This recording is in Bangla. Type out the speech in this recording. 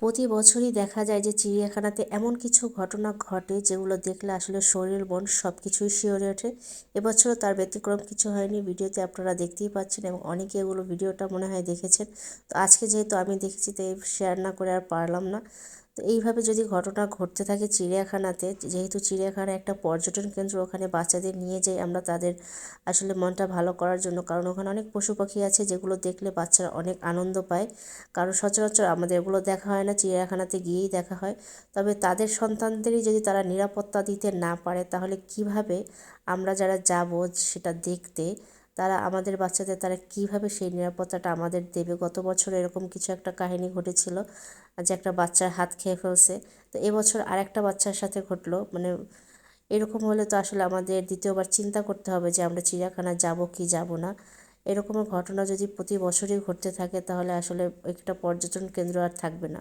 প্রতি বছরই দেখা যায় যে চিড়িয়াখানাতে এমন কিছু ঘটনা ঘটে যেগুলো দেখলে আসলে শরীর, মন সব কিছুই শিওরে ওঠে। এবছরও তার ব্যতিক্রম কিছু হয়নি। ভিডিওতে আপনারা দেখতেই পাচ্ছেন এবং অনেকে এগুলো ভিডিওটা মনে হয় দেখেছেন। তো আজকে যেহেতু আমি দেখেছি, তাই শেয়ার না করে আর পারলাম না। তো এইভাবে যদি ঘটনা ঘটতে থাকে চিড়িয়াখানাতে, যেহেতু চিড়িয়াখানা একটা পর্যটন কেন্দ্র, ওখানে বাচ্চাদের নিয়ে যাই আমরা তাদের আসলে মনটা ভালো করার জন্য, কারণ ওখানে অনেক পশু পাখি আছে যেগুলো দেখলে বাচ্চারা অনেক আনন্দ পায়। কারণ সচরাচর আমাদের এগুলো দেখা হয় না, চিড়িয়াখানাতে গিয়েই দেখা হয়। তবে তাদের সন্তানদেরই যদি তারা নিরাপত্তা দিতে না পারে, তাহলে কীভাবে আমরা যারা যাব সেটা দেখতে তারা আমাদের বাচ্চাদের, তারা কীভাবে সেই নিরাপত্তাটা আমাদের দেবে? গত বছর এরকম কিছু একটা কাহিনী ঘটেছিল যে একটা বাচ্চার হাত খেয়ে ফেলছে। তো এবছর আরেকটা বাচ্চার সাথে ঘটলো। মানে এরকম হলে তো আসলে আমাদের দ্বিতীয়বার চিন্তা করতে হবে যে আমরা চিড়িয়াখানা যাব কি যাব না। এরকমের ঘটনা যদি প্রতি বছরই ঘটতে থাকে, তাহলে আসলে একটা পর্যটন কেন্দ্র আর থাকবে না।